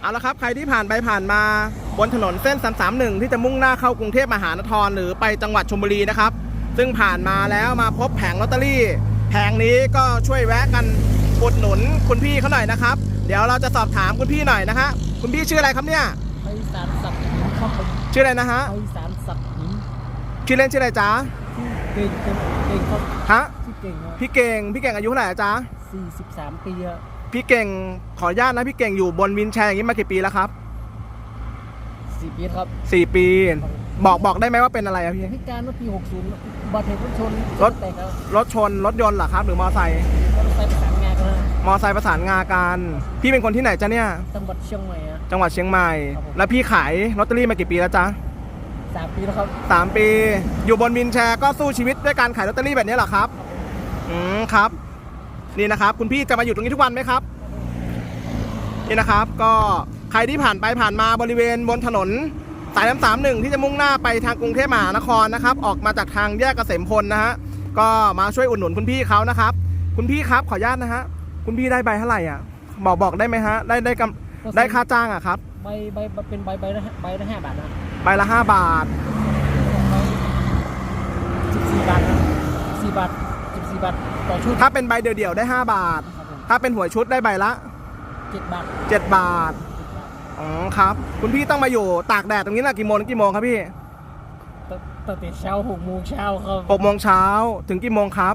เอาละครับใครที่ผ่านไปผ่านมาบนถนนเส้น 331 ที่จะมุ่งหน้าเข้ากรุงเทพมหานครหรือไปจังหวัดชลบุรีนะครับ ซึ่งผ่านมาแล้วมาพบแผงลอตเตอรี่แผงนี้ก็ช่วยแวะกันอุดหนุนคุณพี่เขาหน่อยนะครับ เดี๋ยวเราจะสอบถามคุณพี่หน่อยนะฮะคุณพี่ชื่ออะไรครับเนี่ยไพศาลศักดิ์หินครับผมชื่ออะไรนะฮะไพศาลศักดิ์หินชื่อเล่นชื่ออะไรจ๊ะชื่อเก่งครับเก่งครับฮะชื่อเก่งครับพี่เก่งพี่เก่งอายุเท่าไหร่อะจ๊ะ43 ปีอะ พี่เก่งขออนุญาตนะพี่เก่งอยู่บนวินแชร์อย่างนี้มากี่ปีแล้วครับ4ปีครับสี่ปี บอกบอกได้ไหมว่าเป็นอะไรอะพี่เหตุการณ์เมื่อปี60บัตรเหตุรถชนรถแตกครับรถชนรถยนต์เหรอครับ หรือมอไซค์รถไฟประสานงานกันนะมอไซค์ประสานงากันพี่เป็นคนที่ไหนจ๊ะเนี่ย จังหวัดเชียงใหม่อะ จังหวัดเชียงใหม่ ครับผม แล้วพี่ขายลอตเตอรี่มากี่ปีแล้วจ๊ะสามปีแล้วครับสามปี อยู่บนวินแชร์ก็สู้ชีวิตด้วยการขายลอตเตอรี่แบบนี้เหรอครับ อืมครับ นี่นะครับ คุณพี่จะมาอยู่ตรงนี้ทุกวันไหมครับ นี่นะครับ ก็ใครที่ผ่านไปผ่านมาบริเวณบนถนนสายน้ำสามหนึ่งที่จะมุ่งหน้าไปทางกรุงเทพมหานครนะครับ ออกมาจากทางแยกเกษมพลนะฮะก็มาช่วยอุดหนุนคุณพี่เขานะครับ คุณพี่ครับขออนุญาตนะฮะคุณพี่ได้ใบเท่าไหร่อะบอกบอกได้ไหมฮะ ได้ได้กำได้ค่าจ้างอะครับใบใบเป็นใบใบละใบละห้าบาทนะใบละห้าบาท14บาทนะ14บาท 14บาทต่อชุดถ้าเป็นใบเดี่ยวๆได้ 5 บาทครับผมถ้าเป็นหวยชุดได้ใบละ 7 บาท 7 บาท อ๋อครับ คุณพี่ต้องมาอยู่ตากแดดตรงนี้นะกี่โมงถึงกี่โมงครับพี่ตั้งแต่เช้า6โมงเช้าครับ6โมงเช้าถึงกี่โมงครับ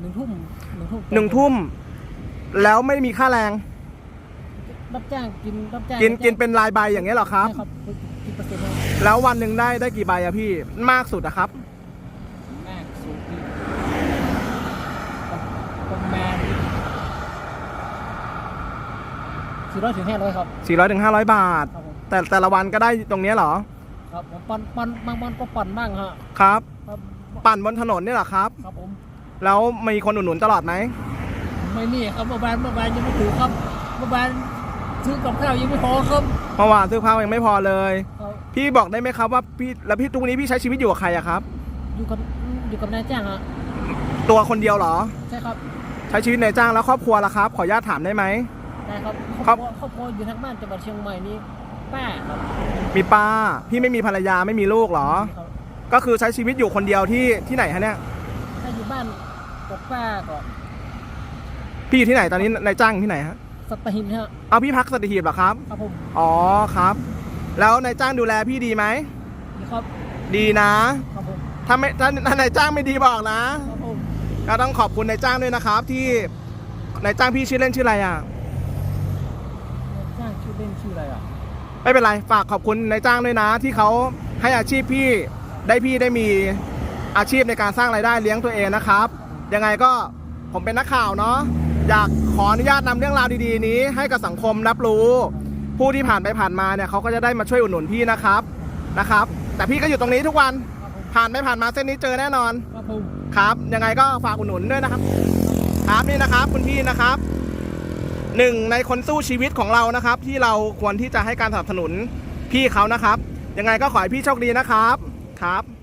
หนึ่งทุ่มหนึ่งทุ่มหนึ่งทุ่ม แล้วไม่มีค่าแรง รับจ้างกินรับจ้างกินกินเป็นรายใบอย่างเงี้ยเหรอครับใช่ครับกินเปอร์เซ็นต์ครับ แล้ววันหนึ่งได้ได้กี่ใบอะพี่ มากสุดอะครับ มากสูงดีประมาณ สี่ร้อยถึงห้าร้อยครับ 400ถึง500 บาท ครับผมแต่แต่ละวันก็ได้ตรงเนี้ยเหรอครับผมปั่นปั่นบางวันก็ปั่นบ้างฮะครับ ครับปั่นบนถนนเนี่ยเหรอครับ ครับผมแล้วมีคนอุดหนุนตลอดไหมไม่นี่ครับเมื่อวานเมื่อวานยังไม่ถูกครับเมื่อวานซื้อกับข้าวยังไม่พอครับเมื่อวานซื้อผ้ายังไม่พอเลย ครับพี่บอกได้ไหมครับว่าพี่แล้วพี่ทุกวันนี้พี่ใช้ชีวิตอยู่กับใครอะครับ อยู่กับอยู่กับนายจ้างฮะตัวคนเดียวเหรอ ใช่ครับใช้ชีวิตในจ้างแล้วครอบครัวล่ะครับ ขออนุญาตถามได้ไหม ได้ครับคครัรอบบครัวครอบครัวอยู่ทางบ้านจังหวัดเชียงใหม่นี่ป้าครับมีป้า พี่ไม่มีภรรยาไม่มีลูกเหรอ ครับก็คือใช้ชีวิตอยู่คนเดียวที่ที่ไหนฮะเนี่ย ถ้าอยู่บ้านกับป้าก็พี่อยู่ที่ไหนตอนนี้ในจ้างที่ไหนฮะ สัตหินฮะเอาพี่พักสติหีบเหรอครับ ครับผมอ๋อครับ แล้วนายจ้างดูแลพี่ดีไหม นี่ครับดีนะ ครับผมถ้าไม่ถ้าถ้านายจ้างไม่ดีบอกนะครับผมก็ต้องขอบคุณนายจ้างด้วยนะครับ ที่นายจ้างพี่ชื่อเล่นชื่ออะไรอะจ้าง ชื่อเล่นชื่ออะไรอะ ไม่เป็นไร ฝากขอบคุณนายจ้างด้วยนะ ที่เขาให้อาชีพพี่ได้พี่ได้มีอาชีพในการสร้างรายได้เลี้ยงตัวเองนะครับ ยังไงก็ผมเป็นนักข่าวเนาะอยากขออนุญาตนำเรื่องราวดีๆ นี้ ให้กับสังคมรับรู้ ผู้ที่ผ่านไปผ่านมาเนี่ยเขาก็จะได้มาช่วยอุดหนุนพี่นะครับนะครับ แต่พี่ก็อยู่ตรงนี้ทุกวันครับผมผ่านไปผ่านมาเส้นนี้เจอแน่นอน ครับผม ครับ ยังไงก็ฝากอุดหนุนด้วยนะครับ ครับนี่นะครับคุณพี่นะครับ หนึ่งในคนสู้ชีวิตของเรานะครับ ที่เราควรที่จะให้การสนับสนุนพี่เขานะครับ ยังไงก็ขอให้พี่โชคดีนะครับครับ